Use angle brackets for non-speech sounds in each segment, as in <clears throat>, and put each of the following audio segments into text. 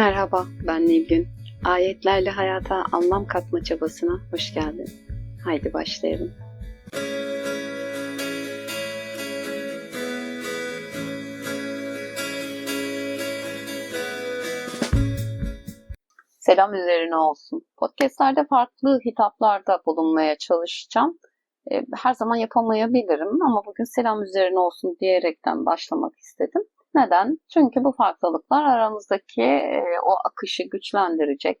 Merhaba, ben Nilgün. Ayetlerle hayata anlam katma çabasına hoş geldin. Haydi başlayalım. Selam üzerine olsun. Podcastlerde farklı hitaplarda bulunmaya çalışacağım. Ee, her zaman yapamayabilirim ama bugün selam üzerine olsun diyerekten başlamak istedim. Neden? Çünkü bu farklılıklar aramızdaki e, o akışı güçlendirecek,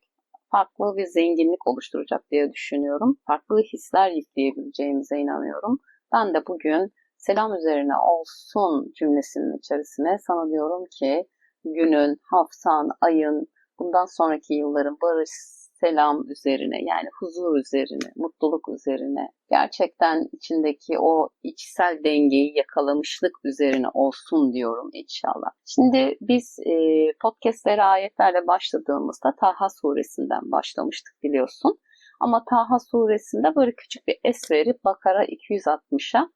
farklı bir zenginlik oluşturacak diye düşünüyorum. Farklı hisler yükleyebileceğimize inanıyorum. Ben de bugün selam üzerine olsun cümlesinin içerisine sana diyorum ki günün, haftan, ayın, bundan sonraki yılların barış, selam üzerine yani huzur üzerine, mutluluk üzerine, gerçekten içindeki o içsel dengeyi yakalamışlık üzerine olsun diyorum inşallah. Şimdi biz e, podcastlere ayetlerle başladığımızda Taha suresinden başlamıştık biliyorsun. Ama Taha suresinde böyle küçük bir es verip Bakara 260'a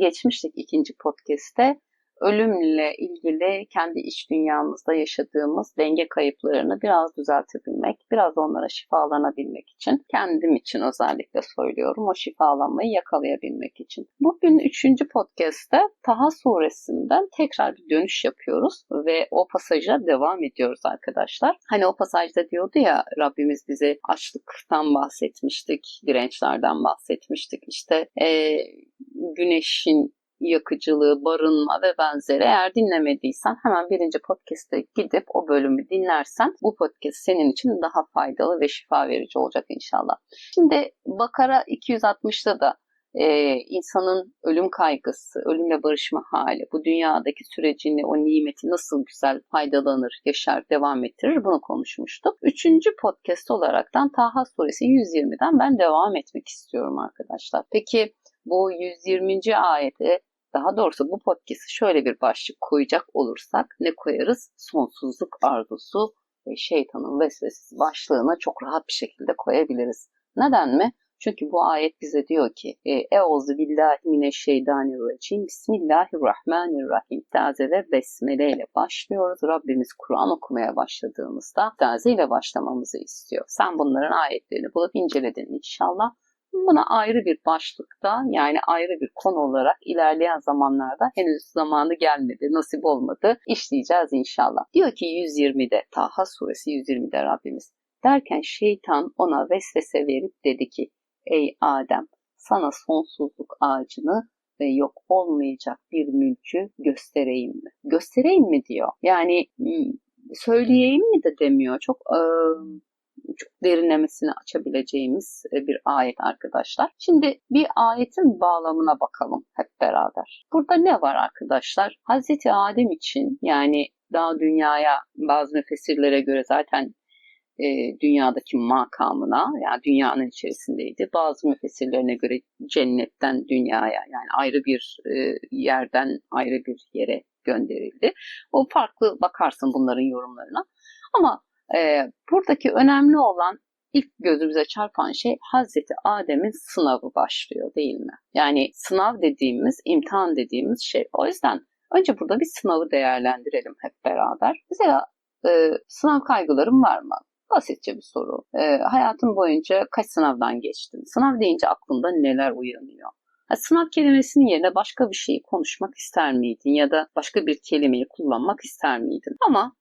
geçmiştik ikinci podcast'te ölümle ilgili kendi iç dünyamızda yaşadığımız denge kayıplarını biraz düzeltebilmek, biraz onlara şifalanabilmek için, kendim için özellikle söylüyorum, o şifalanmayı yakalayabilmek için. Bugün üçüncü podcast'te Taha suresinden tekrar bir dönüş yapıyoruz ve o pasaja devam ediyoruz arkadaşlar. Hani o pasajda diyordu ya Rabbimiz bize açlıktan bahsetmiştik, dirençlerden bahsetmiştik. İşte e, güneşin yakıcılığı, barınma ve benzeri. Eğer dinlemediysen hemen birinci podcast'e gidip o bölümü dinlersen bu podcast senin için daha faydalı ve şifa verici olacak inşallah. Şimdi Bakara 260'da da e, insanın ölüm kaygısı, ölümle barışma hali, bu dünyadaki sürecini, o nimeti nasıl güzel faydalanır, yaşar, devam ettirir bunu konuşmuştuk. Üçüncü podcast olaraktan Taha suresi 120'den ben devam etmek istiyorum arkadaşlar. Peki bu 120. ayete daha doğrusu bu podcast'ı şöyle bir başlık koyacak olursak ne koyarız? Sonsuzluk arzusu ve şeytanın vesvesesi başlığına çok rahat bir şekilde koyabiliriz. Neden mi? Çünkü bu ayet bize diyor ki Euzu billahi mineşşeytanirracim Bismillahirrahmanirrahim. Taze ve besmele ile başlıyoruz. Rabbimiz Kur'an okumaya başladığımızda taze ile başlamamızı istiyor. Sen bunların ayetlerini bulup inceledin inşallah. Buna ayrı bir başlıkta yani ayrı bir konu olarak ilerleyen zamanlarda henüz zamanı gelmedi, nasip olmadı işleyeceğiz inşallah. Diyor ki 120'de Taha suresi 120'de Rabbimiz derken şeytan ona vesvese verip dedi ki ey Adem sana sonsuzluk ağacını ve yok olmayacak bir mülkü göstereyim mi? Göstereyim mi diyor. Yani hmm, söyleyeyim mi de demiyor. Çok ıı, çok derinlemesine açabileceğimiz e, bir ayet arkadaşlar. Şimdi bir ayetin bağlamına bakalım hep beraber. Burada ne var arkadaşlar? Hazreti Adem için yani daha dünyaya bazı müfessirlere göre zaten e, dünyadaki makamına yani dünyanın içerisindeydi. Bazı müfessirlerine göre cennetten dünyaya yani ayrı bir e, yerden ayrı bir yere gönderildi. O farklı bakarsın bunların yorumlarına. Ama e, buradaki önemli olan ilk gözümüze çarpan şey Hazreti Adem'in sınavı başlıyor değil mi? Yani sınav dediğimiz, imtihan dediğimiz şey. O yüzden önce burada bir sınavı değerlendirelim hep beraber. Mesela e, sınav kaygılarım var mı? Basitçe bir soru. E, hayatın boyunca kaç sınavdan geçtin? Sınav deyince aklında neler uyanıyor? Sınav kelimesinin yerine başka bir şeyi konuşmak ister miydin ya da başka bir kelimeyi kullanmak ister miydin? Ama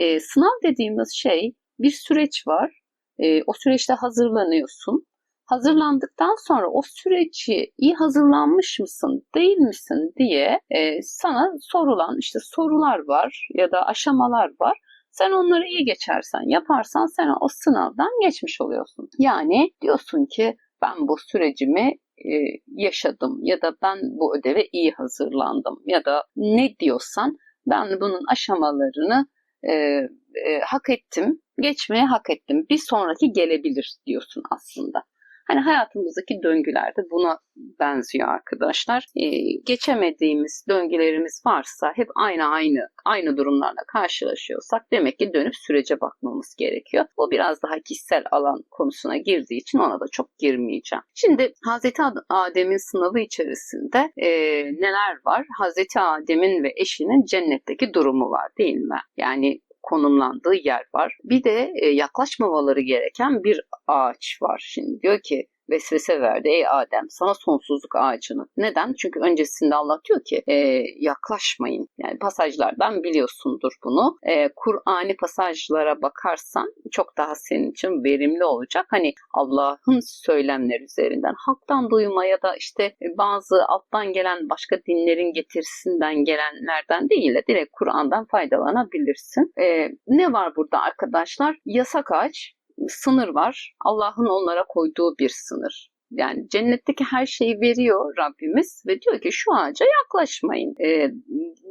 e, sınav dediğimiz şey bir süreç var. E, o süreçte hazırlanıyorsun. Hazırlandıktan sonra o süreci iyi hazırlanmış mısın, değil misin diye e, sana sorulan işte sorular var ya da aşamalar var. Sen onları iyi geçersen, yaparsan sen o sınavdan geçmiş oluyorsun. Yani diyorsun ki ben bu sürecimi e, yaşadım ya da ben bu ödeve iyi hazırlandım ya da ne diyorsan ben bunun aşamalarını e, e, hak ettim, geçmeye hak ettim. Bir sonraki gelebilir diyorsun aslında. Hani hayatımızdaki döngüler de buna benziyor arkadaşlar. Ee, geçemediğimiz döngülerimiz varsa hep aynı aynı aynı durumlarla karşılaşıyorsak demek ki dönüp sürece bakmamız gerekiyor. Bu biraz daha kişisel alan konusuna girdiği için ona da çok girmeyeceğim. Şimdi Hazreti Adem'in sınavı içerisinde e, neler var? Hazreti Adem'in ve eşinin cennetteki durumu var değil mi? Yani konumlandığı yer var. Bir de e, yaklaşmamaları gereken bir ağaç var. Şimdi diyor ki vesvese verdi. Ey Adem sana sonsuzluk ağacını. Neden? Çünkü öncesinde Allah diyor ki e, yaklaşmayın. Yani pasajlardan biliyorsundur bunu. E, Kur'an'i pasajlara bakarsan çok daha senin için verimli olacak. Hani Allah'ın söylemleri üzerinden halktan duyma ya da işte bazı alttan gelen başka dinlerin getirisinden gelenlerden değil de direkt Kur'an'dan faydalanabilirsin. E, ne var burada arkadaşlar? Yasak ağaç sınır var. Allah'ın onlara koyduğu bir sınır. Yani cennetteki her şeyi veriyor Rabbimiz ve diyor ki şu ağaca yaklaşmayın, e,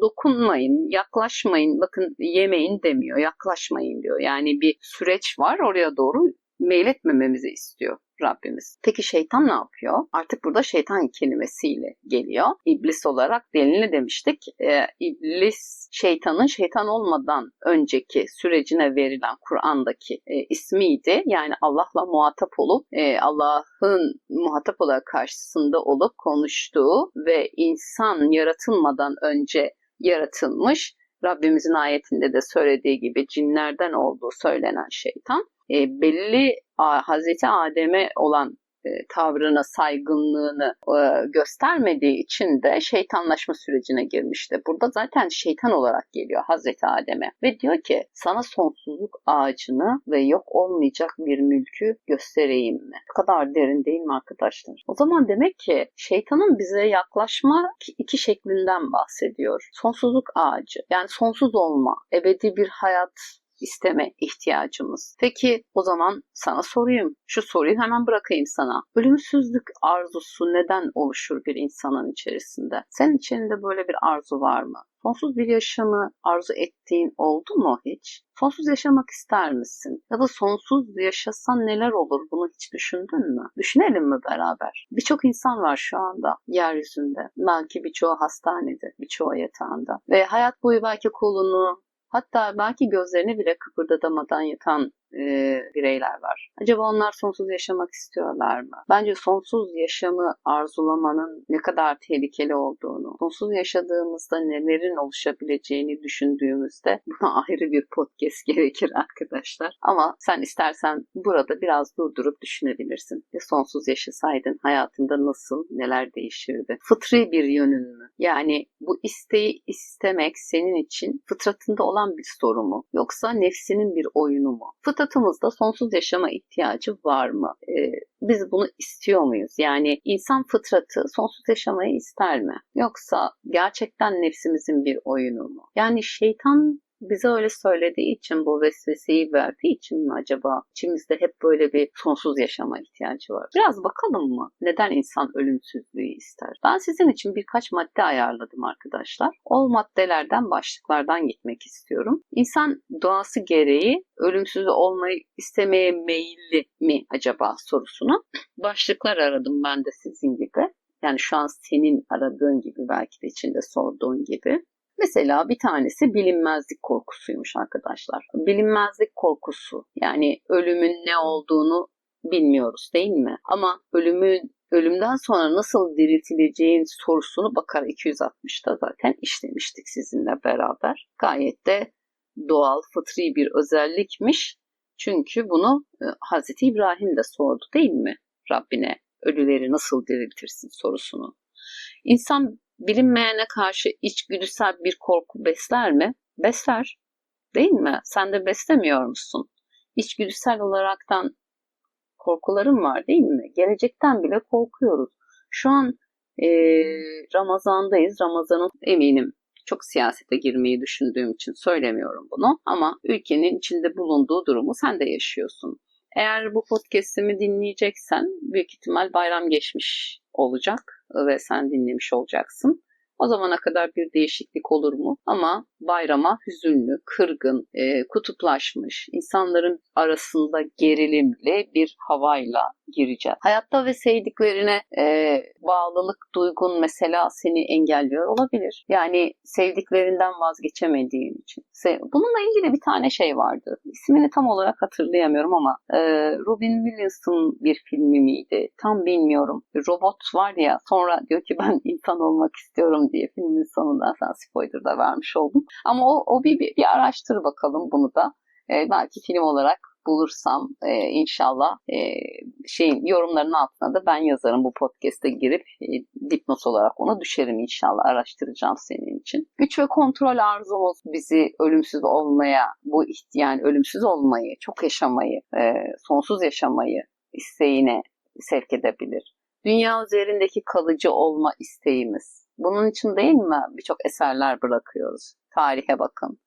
dokunmayın, yaklaşmayın, bakın yemeyin demiyor, yaklaşmayın diyor. Yani bir süreç var oraya doğru meyletmememizi istiyor. Rabbimiz. Peki şeytan ne yapıyor? Artık burada şeytan kelimesiyle geliyor. İblis olarak delini demiştik. Ee, İblis şeytanın şeytan olmadan önceki sürecine verilen Kur'an'daki e, ismiydi. Yani Allah'la muhatap olup e, Allah'ın muhatap olarak karşısında olup konuştuğu ve insan yaratılmadan önce yaratılmış Rabbimizin ayetinde de söylediği gibi cinlerden olduğu söylenen şeytan e, belli Hazreti Adem'e olan e, tavrını, saygınlığını e, göstermediği için de şeytanlaşma sürecine girmişti. Burada zaten şeytan olarak geliyor Hazreti Adem'e ve diyor ki sana sonsuzluk ağacını ve yok olmayacak bir mülkü göstereyim mi? Bu kadar derin değil mi arkadaşlar? O zaman demek ki şeytanın bize yaklaşma iki şeklinden bahsediyor. Sonsuzluk ağacı yani sonsuz olma, ebedi bir hayat, isteme ihtiyacımız. Peki o zaman sana sorayım. Şu soruyu hemen bırakayım sana. Ölümsüzlük arzusu neden oluşur bir insanın içerisinde? Senin içinde böyle bir arzu var mı? Sonsuz bir yaşamı arzu ettiğin oldu mu hiç? Sonsuz yaşamak ister misin? Ya da sonsuz yaşasan neler olur bunu hiç düşündün mü? Düşünelim mi beraber? Birçok insan var şu anda yeryüzünde. Belki birçoğu hastanede, birçoğu yatağında. Ve hayat boyu belki kolunu, Hatta belki gözlerini bile kıpırdatamadan yatan e, bireyler var. Acaba onlar sonsuz yaşamak istiyorlar mı? Bence sonsuz yaşamı arzulamanın ne kadar tehlikeli olduğunu, sonsuz yaşadığımızda nelerin oluşabileceğini düşündüğümüzde <laughs> buna ayrı bir podcast gerekir arkadaşlar. Ama sen istersen burada biraz durdurup düşünebilirsin. Ya sonsuz yaşasaydın hayatında nasıl, neler değişirdi? Fıtri bir yönün mü? Yani bu isteği istemek senin için fıtratında olan bir soru mu? Yoksa nefsinin bir oyunu mu? Fıtrat fıtratımızda sonsuz yaşama ihtiyacı var mı? Ee, biz bunu istiyor muyuz? Yani insan fıtratı sonsuz yaşamayı ister mi? Yoksa gerçekten nefsimizin bir oyunu mu? Yani şeytan bize öyle söylediği için bu vesveseyi verdiği için mi acaba içimizde hep böyle bir sonsuz yaşama ihtiyacı var? Biraz bakalım mı? Neden insan ölümsüzlüğü ister? Ben sizin için birkaç madde ayarladım arkadaşlar. O maddelerden başlıklardan gitmek istiyorum. İnsan doğası gereği ölümsüz olmayı istemeye meyilli mi acaba sorusunu <clears throat> başlıklar aradım ben de sizin gibi. Yani şu an senin aradığın gibi belki de içinde sorduğun gibi. Mesela bir tanesi bilinmezlik korkusuymuş arkadaşlar. Bilinmezlik korkusu yani ölümün ne olduğunu bilmiyoruz değil mi? Ama ölümün ölümden sonra nasıl diriltileceğin sorusunu Bakara 260'ta zaten işlemiştik sizinle beraber. Gayet de doğal, fıtri bir özellikmiş. Çünkü bunu e, Hazreti İbrahim de sordu değil mi Rabbine? Ölüleri nasıl diriltirsin sorusunu. İnsan bilinmeyene karşı içgüdüsel bir korku besler mi? Besler. Değil mi? Sen de beslemiyor musun? İçgüdüsel olaraktan korkularım var değil mi? Gelecekten bile korkuyoruz. Şu an e, Ramazan'dayız. Ramazan'ın eminim çok siyasete girmeyi düşündüğüm için söylemiyorum bunu. Ama ülkenin içinde bulunduğu durumu sen de yaşıyorsun. Eğer bu podcast'imi dinleyeceksen büyük ihtimal bayram geçmiş olacak ve sen dinlemiş olacaksın. O zamana kadar bir değişiklik olur mu? Ama bayrama hüzünlü, kırgın, e, kutuplaşmış, insanların arasında gerilimli bir havayla gireceğiz. Hayatta ve sevdiklerine e, bağlılık duygun mesela seni engelliyor olabilir. Yani sevdiklerinden vazgeçemediğin için. Bununla ilgili bir tane şey vardı. İsmini tam olarak hatırlayamıyorum ama e, Robin Williams'ın bir filmi miydi? Tam bilmiyorum. Robot var ya sonra diyor ki ben insan olmak istiyorum diye filmin sonunda sen spoiler da vermiş oldum. Ama o, o bir, bir, bir araştır bakalım bunu da. E, belki film olarak bulursam e, inşallah e, şeyin yorumların altına da ben yazarım bu podcast'e girip e, dipnot olarak ona düşerim inşallah araştıracağım senin için. Güç ve kontrol arzumuz bizi ölümsüz olmaya, bu yani ölümsüz olmayı, çok yaşamayı, e, sonsuz yaşamayı isteğine sevk edebilir. Dünya üzerindeki kalıcı olma isteğimiz. Bunun için değil mi birçok eserler bırakıyoruz? Tarihe bakın,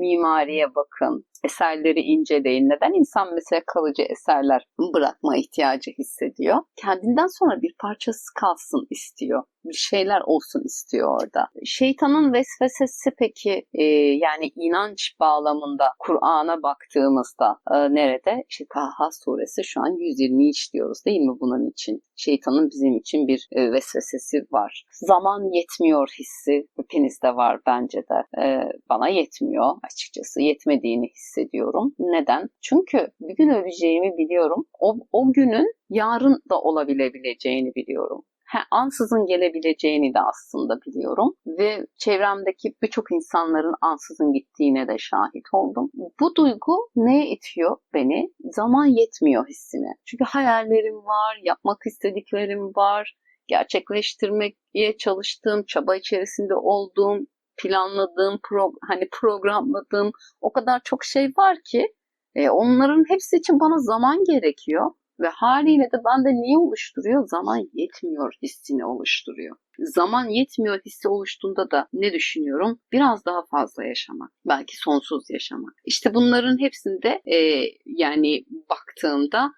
mimariye bakın, eserleri inceleyin. Neden insan mesela kalıcı eserler bırakma ihtiyacı hissediyor? Kendinden sonra bir parçası kalsın istiyor. Bir şeyler olsun istiyor orada. Şeytanın vesvesesi peki e, yani inanç bağlamında Kur'an'a baktığımızda e, nerede? İşte Taha suresi şu an 120 işliyoruz değil mi bunun için? Şeytanın bizim için bir e, vesvesesi var. Zaman yetmiyor hissi hepinizde var bence de. E, bana yetmiyor açıkçası. Yetmediğini hissediyorum. Neden? Çünkü bir gün öleceğimi biliyorum. O, o günün yarın da olabilebileceğini biliyorum. Ansızın gelebileceğini de aslında biliyorum ve çevremdeki birçok insanların ansızın gittiğine de şahit oldum. Bu duygu neye itiyor beni? Zaman yetmiyor hissine. Çünkü hayallerim var, yapmak istediklerim var, gerçekleştirmeye çalıştığım, çaba içerisinde olduğum planladığım, pro, hani programladığım o kadar çok şey var ki e, onların hepsi için bana zaman gerekiyor. Ve haliyle de bende niye oluşturuyor? Zaman yetmiyor hissini oluşturuyor. Zaman yetmiyor hissi oluştuğunda da ne düşünüyorum? Biraz daha fazla yaşamak. Belki sonsuz yaşamak. İşte bunların hepsinde e, yani baktığımda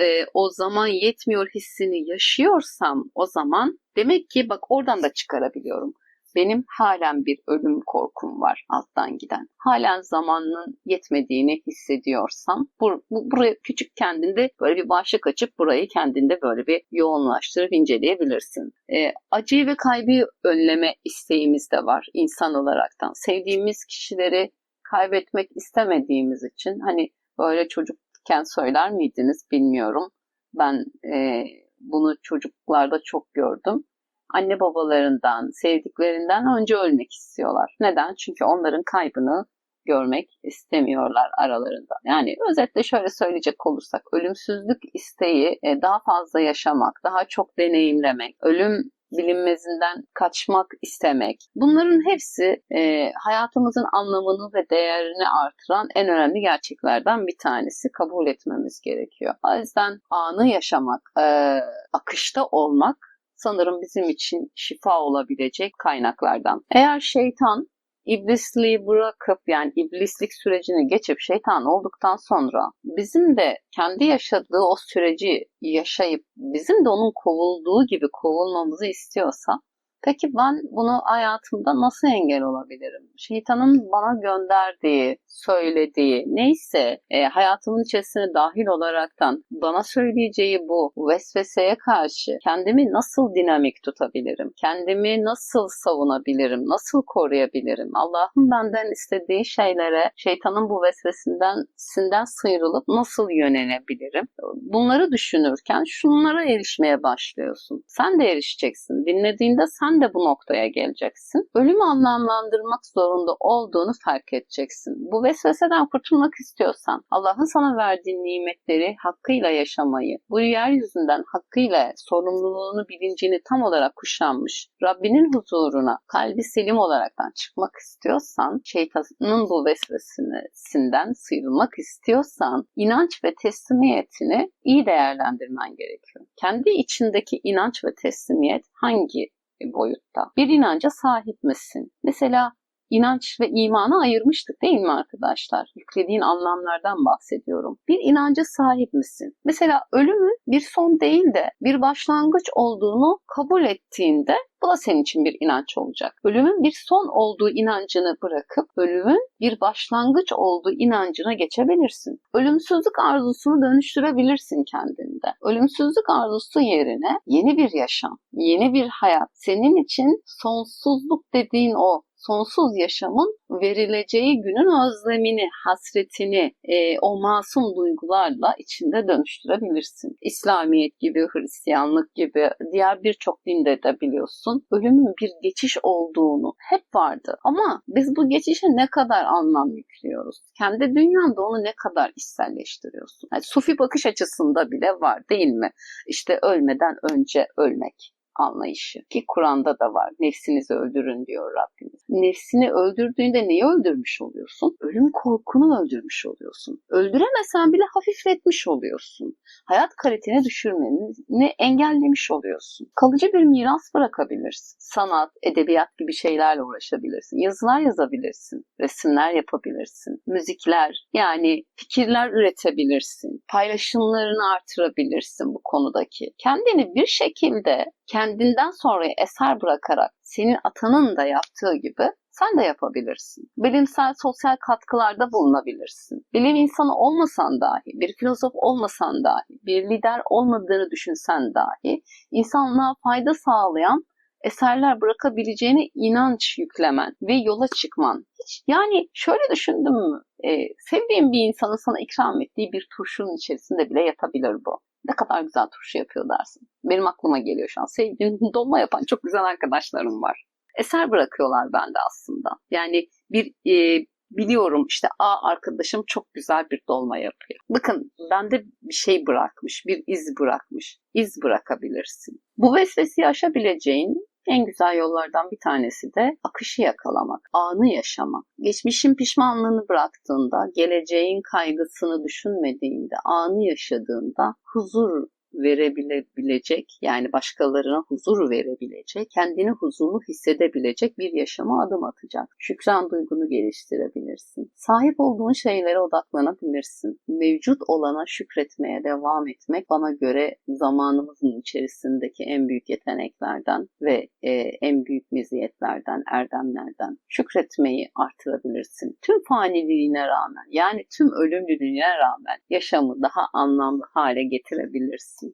e, o zaman yetmiyor hissini yaşıyorsam o zaman demek ki bak oradan da çıkarabiliyorum benim halen bir ölüm korkum var alttan giden. Halen zamanın yetmediğini hissediyorsam bu, bu buraya küçük kendinde böyle bir başlık açıp burayı kendinde böyle bir yoğunlaştırıp inceleyebilirsin. E, acıyı ve kaybı önleme isteğimiz de var insan olaraktan. Sevdiğimiz kişileri kaybetmek istemediğimiz için hani böyle çocukken söyler miydiniz bilmiyorum. Ben e, bunu çocuklarda çok gördüm anne babalarından, sevdiklerinden önce ölmek istiyorlar. Neden? Çünkü onların kaybını görmek istemiyorlar aralarında. Yani özetle şöyle söyleyecek olursak ölümsüzlük isteği e, daha fazla yaşamak, daha çok deneyimlemek, ölüm bilinmezinden kaçmak istemek. Bunların hepsi e, hayatımızın anlamını ve değerini artıran en önemli gerçeklerden bir tanesi. Kabul etmemiz gerekiyor. O yüzden anı yaşamak, e, akışta olmak sanırım bizim için şifa olabilecek kaynaklardan. Eğer şeytan iblisliği bırakıp yani iblislik sürecini geçip şeytan olduktan sonra bizim de kendi yaşadığı o süreci yaşayıp bizim de onun kovulduğu gibi kovulmamızı istiyorsa Peki ben bunu hayatımda nasıl engel olabilirim? Şeytanın bana gönderdiği, söylediği neyse e, hayatımın içerisine dahil olaraktan bana söyleyeceği bu vesveseye karşı kendimi nasıl dinamik tutabilirim? Kendimi nasıl savunabilirim? Nasıl koruyabilirim? Allah'ın benden istediği şeylere şeytanın bu vesvesinden sinden sıyrılıp nasıl yönelebilirim? Bunları düşünürken şunlara erişmeye başlıyorsun. Sen de erişeceksin. Dinlediğinde sen de bu noktaya geleceksin. Ölümü anlamlandırmak zorunda olduğunu fark edeceksin. Bu vesveseden kurtulmak istiyorsan Allah'ın sana verdiği nimetleri hakkıyla yaşamayı, bu yeryüzünden hakkıyla sorumluluğunu bilincini tam olarak kuşanmış, Rabbinin huzuruna kalbi selim olaraktan çıkmak istiyorsan, şeytanın bu vesvesinden sıyrılmak istiyorsan, inanç ve teslimiyetini iyi değerlendirmen gerekiyor. Kendi içindeki inanç ve teslimiyet hangi boyutta. Bir inanca sahip misin? Mesela inanç ve imanı ayırmıştık değil mi arkadaşlar? Yüklediğin anlamlardan bahsediyorum. Bir inancı sahip misin? Mesela ölümün bir son değil de bir başlangıç olduğunu kabul ettiğinde bu da senin için bir inanç olacak. Ölümün bir son olduğu inancını bırakıp ölümün bir başlangıç olduğu inancına geçebilirsin. Ölümsüzlük arzusunu dönüştürebilirsin kendinde. Ölümsüzlük arzusu yerine yeni bir yaşam, yeni bir hayat, senin için sonsuzluk dediğin o sonsuz yaşamın verileceği günün özlemini, hasretini e, o masum duygularla içinde dönüştürebilirsin. İslamiyet gibi, Hristiyanlık gibi, diğer birçok dinde de biliyorsun ölümün bir geçiş olduğunu hep vardı. Ama biz bu geçişe ne kadar anlam yüklüyoruz? Kendi dünyanda onu ne kadar içselleştiriyorsun? Yani sufi bakış açısında bile var değil mi? İşte ölmeden önce ölmek anlayışı. Ki Kur'an'da da var. Nefsinizi öldürün diyor Rabbimiz. Nefsini öldürdüğünde neyi öldürmüş oluyorsun? Ölüm korkunu öldürmüş oluyorsun. Öldüremesen bile hafifletmiş oluyorsun. Hayat kaliteni düşürmeni engellemiş oluyorsun. Kalıcı bir miras bırakabilirsin. Sanat, edebiyat gibi şeylerle uğraşabilirsin. Yazılar yazabilirsin. Resimler yapabilirsin. Müzikler, yani fikirler üretebilirsin. Paylaşımlarını artırabilirsin bu konudaki. Kendini bir şekilde kendinden sonra eser bırakarak senin atanın da yaptığı gibi sen de yapabilirsin. Bilimsel, sosyal katkılarda bulunabilirsin. Bilim insanı olmasan dahi, bir filozof olmasan dahi, bir lider olmadığını düşünsen dahi insanlığa fayda sağlayan eserler bırakabileceğine inanç yüklemen ve yola çıkman. Hiç, yani şöyle düşündüm mü? Ee, sevdiğim bir insanın sana ikram ettiği bir turşunun içerisinde bile yatabilir bu. Ne kadar güzel turşu yapıyor dersin. Benim aklıma geliyor şu an. Sevdiğim <laughs> dolma yapan çok güzel arkadaşlarım var. Eser bırakıyorlar bende aslında. Yani bir e, biliyorum işte A arkadaşım çok güzel bir dolma yapıyor. Bakın bende bir şey bırakmış, bir iz bırakmış. İz bırakabilirsin. Bu vesvesi aşabileceğin en güzel yollardan bir tanesi de akışı yakalamak, anı yaşamak. Geçmişin pişmanlığını bıraktığında, geleceğin kaygısını düşünmediğinde, anı yaşadığında huzur verebilecek yani başkalarına huzur verebilecek, kendini huzurlu hissedebilecek bir yaşama adım atacak. Şükran duygunu geliştirebilirsin. Sahip olduğun şeylere odaklanabilirsin. Mevcut olana şükretmeye devam etmek bana göre zamanımızın içerisindeki en büyük yeteneklerden ve e, en büyük meziyetlerden, erdemlerden. Şükretmeyi artırabilirsin. Tüm faniliğine rağmen yani tüm ölümlülüğüne rağmen yaşamı daha anlamlı hale getirebilirsin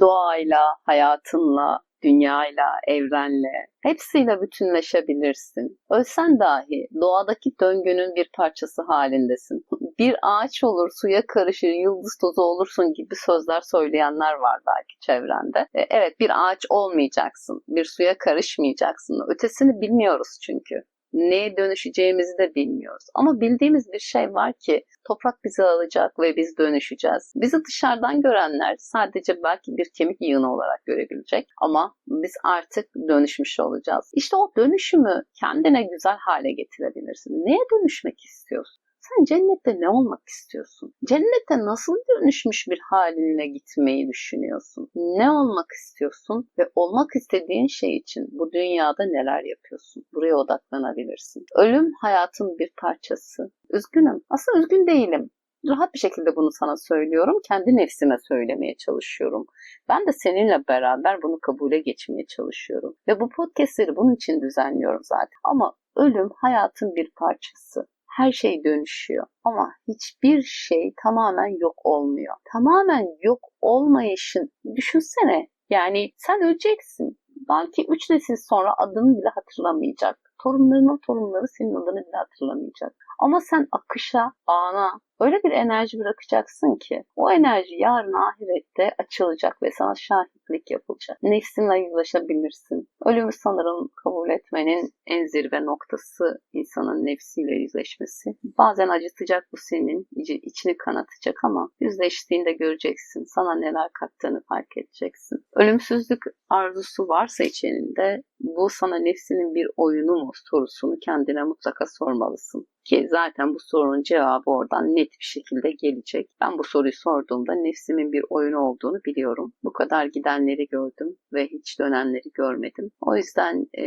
Doğayla, hayatınla, dünyayla, evrenle, hepsiyle bütünleşebilirsin. Ölsen dahi doğadaki döngünün bir parçası halindesin. Bir ağaç olur, suya karışır, yıldız tozu olursun gibi sözler söyleyenler var belki çevrende. E, evet bir ağaç olmayacaksın, bir suya karışmayacaksın. Ötesini bilmiyoruz çünkü neye dönüşeceğimizi de bilmiyoruz. Ama bildiğimiz bir şey var ki toprak bizi alacak ve biz dönüşeceğiz. Bizi dışarıdan görenler sadece belki bir kemik yığını olarak görebilecek ama biz artık dönüşmüş olacağız. İşte o dönüşümü kendine güzel hale getirebilirsin. Neye dönüşmek istiyorsun? Sen cennette ne olmak istiyorsun? Cennette nasıl dönüşmüş bir haline gitmeyi düşünüyorsun? Ne olmak istiyorsun ve olmak istediğin şey için bu dünyada neler yapıyorsun? Buraya odaklanabilirsin. Ölüm hayatın bir parçası. Üzgünüm. Aslında üzgün değilim rahat bir şekilde bunu sana söylüyorum. Kendi nefsime söylemeye çalışıyorum. Ben de seninle beraber bunu kabule geçmeye çalışıyorum. Ve bu podcastleri bunun için düzenliyorum zaten. Ama ölüm hayatın bir parçası her şey dönüşüyor. Ama hiçbir şey tamamen yok olmuyor. Tamamen yok olmayışın düşünsene. Yani sen öleceksin. Belki üç nesil sonra adını bile hatırlamayacak. Torunlarının torunları senin adını bile hatırlamayacak. Ama sen akışa, ana, öyle bir enerji bırakacaksın ki o enerji yarın ahirette açılacak ve sana şahitlik yapılacak. Nefsinle yüzleşebilirsin. Ölümü sanırım kabul etmenin en zirve noktası insanın nefsiyle yüzleşmesi. Bazen acıtacak bu senin, içini kanatacak ama yüzleştiğinde göreceksin. Sana neler kattığını fark edeceksin. Ölümsüzlük arzusu varsa içinde bu sana nefsinin bir oyunu mu sorusunu kendine mutlaka sormalısın. Ki zaten bu sorunun cevabı oradan net bir şekilde gelecek. Ben bu soruyu sorduğumda nefsimin bir oyunu olduğunu biliyorum. Bu kadar gidenleri gördüm ve hiç dönenleri görmedim. O yüzden e,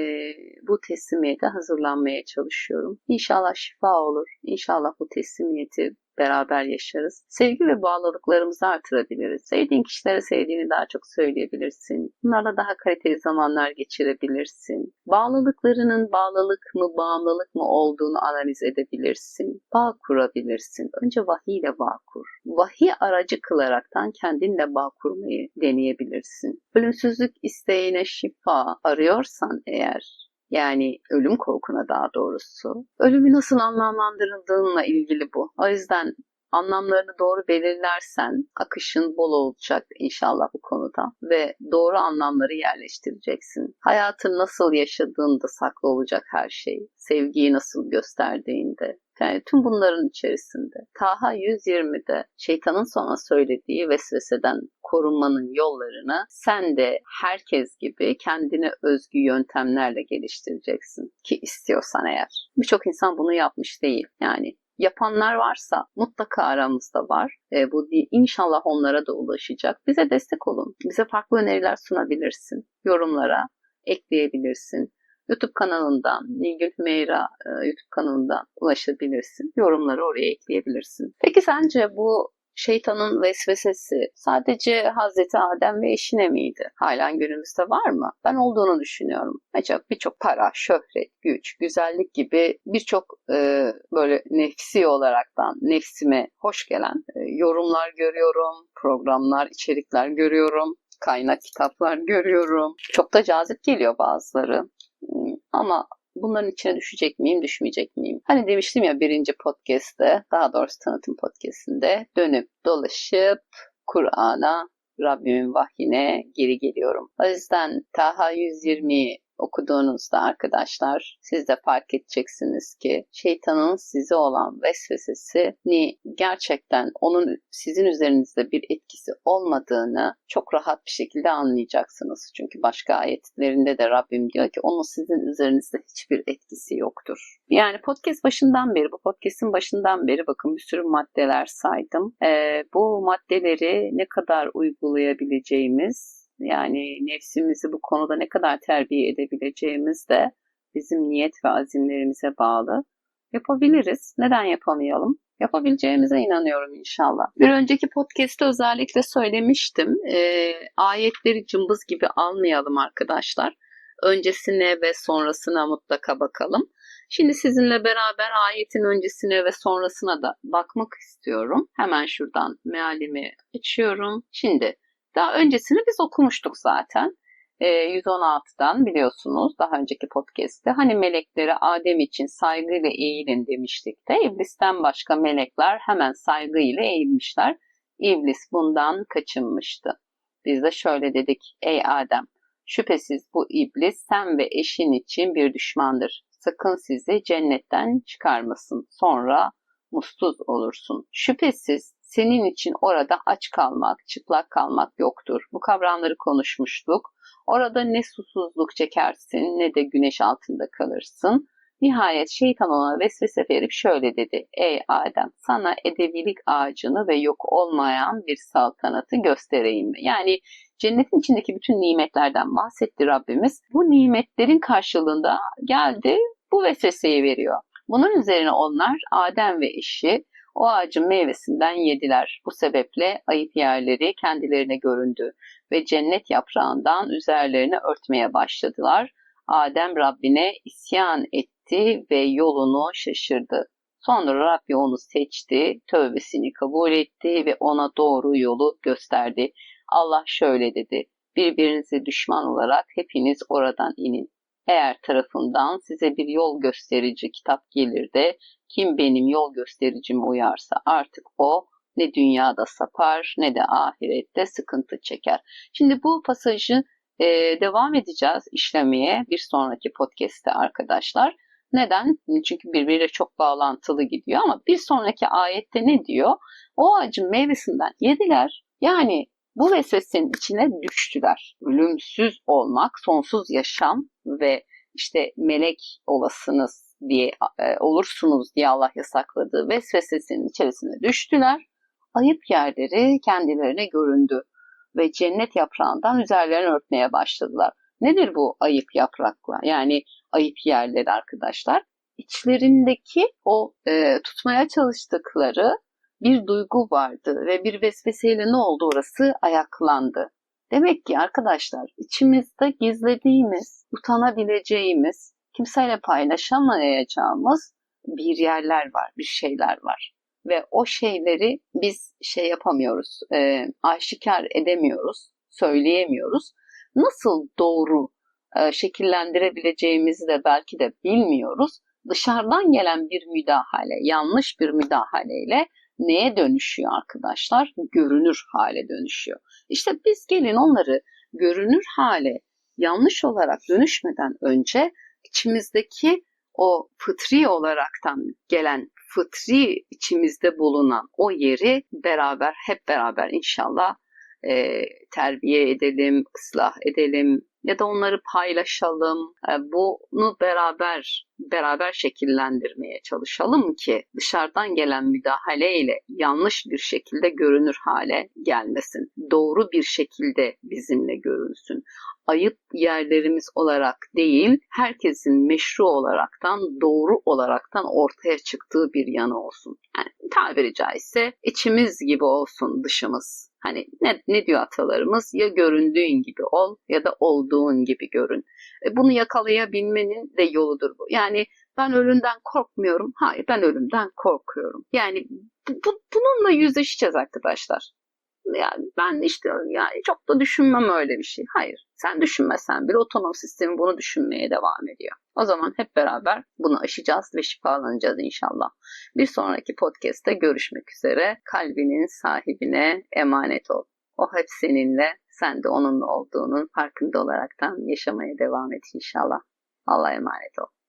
bu teslimiyete hazırlanmaya çalışıyorum. İnşallah şifa olur. İnşallah bu teslimiyeti beraber yaşarız. Sevgi ve bağlılıklarımızı artırabiliriz. Sevdiğin kişilere sevdiğini daha çok söyleyebilirsin. Bunlarla daha kaliteli zamanlar geçirebilirsin. Bağlılıklarının bağlılık mı, bağımlılık mı olduğunu analiz edebilirsin. Bağ kurabilirsin. Önce vahiy ile bağ kur. Vahiy aracı kılaraktan kendinle bağ kurmayı deneyebilirsin. Ölümsüzlük isteğine şifa arıyorsan eğer yani ölüm korkuna daha doğrusu. Ölümü nasıl anlamlandırıldığınla ilgili bu. O yüzden anlamlarını doğru belirlersen akışın bol olacak inşallah bu konuda ve doğru anlamları yerleştireceksin. Hayatın nasıl yaşadığında saklı olacak her şey. Sevgiyi nasıl gösterdiğinde, yani tüm bunların içerisinde Taha 120'de şeytanın sana söylediği vesveseden korunmanın yollarını sen de herkes gibi kendine özgü yöntemlerle geliştireceksin ki istiyorsan eğer. Birçok insan bunu yapmış değil. Yani yapanlar varsa mutlaka aramızda var. E, bu inşallah onlara da ulaşacak. Bize destek olun. Bize farklı öneriler sunabilirsin. Yorumlara ekleyebilirsin. YouTube kanalından, Nilgün Hümeyra e, YouTube kanalından ulaşabilirsin. Yorumları oraya ekleyebilirsin. Peki sence bu şeytanın vesvesesi sadece Hazreti Adem ve eşine miydi? Halen günümüzde var mı? Ben olduğunu düşünüyorum. Acaba birçok para, şöhret, güç, güzellik gibi birçok e, böyle nefsi olaraktan nefsime hoş gelen e, yorumlar görüyorum, programlar, içerikler görüyorum kaynak kitaplar görüyorum. Çok da cazip geliyor bazıları. Ama bunların içine düşecek miyim, düşmeyecek miyim? Hani demiştim ya birinci podcast'te, daha doğrusu tanıtım podcast'inde dönüp dolaşıp Kur'an'a, Rabbimin vahyine geri geliyorum. O yüzden Taha 120'yi okuduğunuzda arkadaşlar siz de fark edeceksiniz ki şeytanın size olan vesvesesini gerçekten onun sizin üzerinizde bir etkisi olmadığını çok rahat bir şekilde anlayacaksınız. Çünkü başka ayetlerinde de Rabbim diyor ki onun sizin üzerinizde hiçbir etkisi yoktur. Yani podcast başından beri, bu podcast'in başından beri bakın bir sürü maddeler saydım. Ee, bu maddeleri ne kadar uygulayabileceğimiz yani nefsimizi bu konuda ne kadar terbiye edebileceğimiz de bizim niyet ve azimlerimize bağlı. Yapabiliriz. Neden yapamayalım? Yapabileceğimize inanıyorum inşallah. Bir önceki podcast'te özellikle söylemiştim. E, ayetleri cımbız gibi almayalım arkadaşlar. Öncesine ve sonrasına mutlaka bakalım. Şimdi sizinle beraber ayetin öncesine ve sonrasına da bakmak istiyorum. Hemen şuradan mealimi açıyorum. Şimdi daha öncesini biz okumuştuk zaten. 116'dan ee, biliyorsunuz daha önceki podcast'te hani melekleri Adem için saygıyla eğilin demiştik de iblisten başka melekler hemen saygıyla eğilmişler. İblis bundan kaçınmıştı. Biz de şöyle dedik ey Adem şüphesiz bu iblis sen ve eşin için bir düşmandır. Sakın sizi cennetten çıkarmasın sonra mutsuz olursun. Şüphesiz senin için orada aç kalmak, çıplak kalmak yoktur. Bu kavramları konuşmuştuk. Orada ne susuzluk çekersin ne de güneş altında kalırsın. Nihayet şeytan ona vesvese verip şöyle dedi. Ey Adem sana edebilik ağacını ve yok olmayan bir saltanatı göstereyim mi? Yani cennetin içindeki bütün nimetlerden bahsetti Rabbimiz. Bu nimetlerin karşılığında geldi bu vesveseyi veriyor. Bunun üzerine onlar Adem ve eşi o ağacın meyvesinden yediler. Bu sebeple ayıp yerleri kendilerine göründü ve cennet yaprağından üzerlerine örtmeye başladılar. Adem Rabbine isyan etti ve yolunu şaşırdı. Sonra Rabbi onu seçti, tövbesini kabul etti ve ona doğru yolu gösterdi. Allah şöyle dedi, birbirinize düşman olarak hepiniz oradan inin. Eğer tarafından size bir yol gösterici kitap gelir de kim benim yol göstericime uyarsa artık o ne dünyada sapar ne de ahirette sıkıntı çeker. Şimdi bu pasajı e, devam edeceğiz işlemeye bir sonraki podcast'te arkadaşlar. Neden? Çünkü birbiriyle çok bağlantılı gidiyor ama bir sonraki ayette ne diyor? O ağacın meyvesinden yediler. Yani Bu vesvesenin içine düştüler. Ölümsüz olmak, sonsuz yaşam ve işte melek olasınız diye e, olursunuz diye Allah yasakladığı vesvesesinin içerisine düştüler. Ayıp yerleri kendilerine göründü ve cennet yaprağından üzerlerini örtmeye başladılar. Nedir bu ayıp yaprakla? Yani ayıp yerleri arkadaşlar. İçlerindeki o e, tutmaya çalıştıkları bir duygu vardı ve bir vesveseyle ne oldu orası ayaklandı. Demek ki arkadaşlar içimizde gizlediğimiz, utanabileceğimiz, kimseyle paylaşamayacağımız bir yerler var, bir şeyler var. Ve o şeyleri biz şey yapamıyoruz, e, aşikar edemiyoruz, söyleyemiyoruz. Nasıl doğru e, şekillendirebileceğimizi de belki de bilmiyoruz. Dışarıdan gelen bir müdahale, yanlış bir müdahaleyle neye dönüşüyor arkadaşlar? Görünür hale dönüşüyor. İşte biz gelin onları görünür hale yanlış olarak dönüşmeden önce içimizdeki o fıtri olaraktan gelen fıtri içimizde bulunan o yeri beraber hep beraber inşallah e, terbiye edelim, ıslah edelim ya da onları paylaşalım. E, bunu beraber beraber şekillendirmeye çalışalım ki dışarıdan gelen müdahaleyle yanlış bir şekilde görünür hale gelmesin. Doğru bir şekilde bizimle görünsün. Ayıp yerlerimiz olarak değil, herkesin meşru olaraktan, doğru olaraktan ortaya çıktığı bir yanı olsun. Yani tabiri caizse içimiz gibi olsun dışımız. Hani ne, ne diyor atalarımız? Ya göründüğün gibi ol ya da olduğun gibi görün. E, bunu yakalayabilmenin de yoludur bu. Yani ben ölümden korkmuyorum. Hayır ben ölümden korkuyorum. Yani bu, bu, bununla yüzleşeceğiz arkadaşlar. Yani ben işte yani çok da düşünmem öyle bir şey. Hayır. Sen düşünmesen bile otonom sistemi bunu düşünmeye devam ediyor. O zaman hep beraber bunu aşacağız ve şifalanacağız inşallah. Bir sonraki podcast'te görüşmek üzere. Kalbinin sahibine emanet ol. O hep seninle, sen de onunla olduğunun farkında olaraktan yaşamaya devam et inşallah. Allah'a emanet ol.